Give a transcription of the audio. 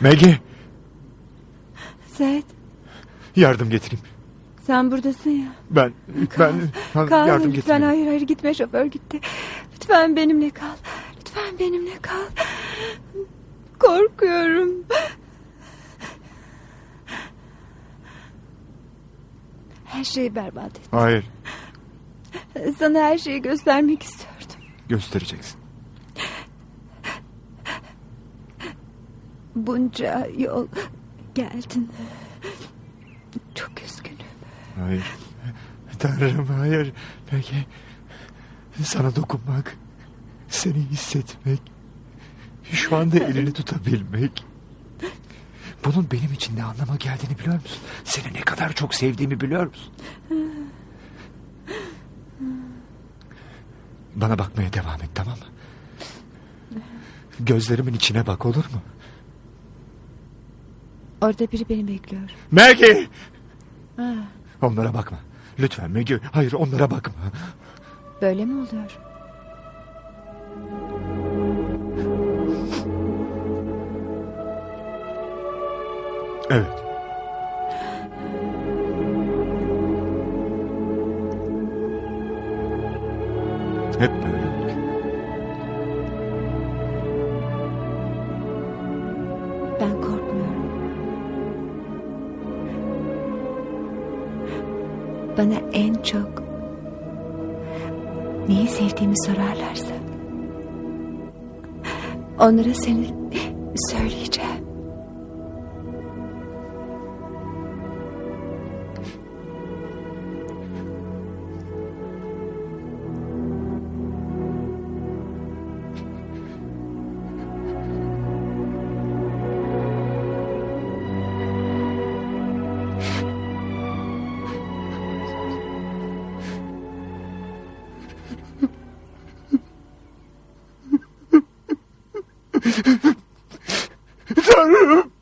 Maggie Zed yardım getireyim. sen buradasın ya. Ben ben ben Kal yardım lütfen getireyim. hayır hayır gitme şoför gitti. Lütfen benimle kal. Lütfen benimle kal. Korkuyorum. Her şeyi berbat et. Hayır Sana her şeyi göstermek istiyordum. göstereceksin. Bunca yol geldin. Çok üzgünüm. Hayır. Tanrım hayır. Peki. Sana dokunmak. Seni hissetmek. Şu anda elini tutabilmek. Bunun benim için ne anlama geldiğini biliyor musun? Seni ne kadar çok sevdiğimi biliyor musun? Bana bakmaya devam et tamam mı? Gözlerimin içine bak olur mu? Orada biri beni bekliyor. Maggie! Ha, Onlara bakma. Lütfen Maggie. Hayır onlara bakma. böyle mi oluyor? Evet. Hep böyle Bana en çok neyi sevdiğimi sorarlarsa onlara seni söyleyeceğim. 사 랑.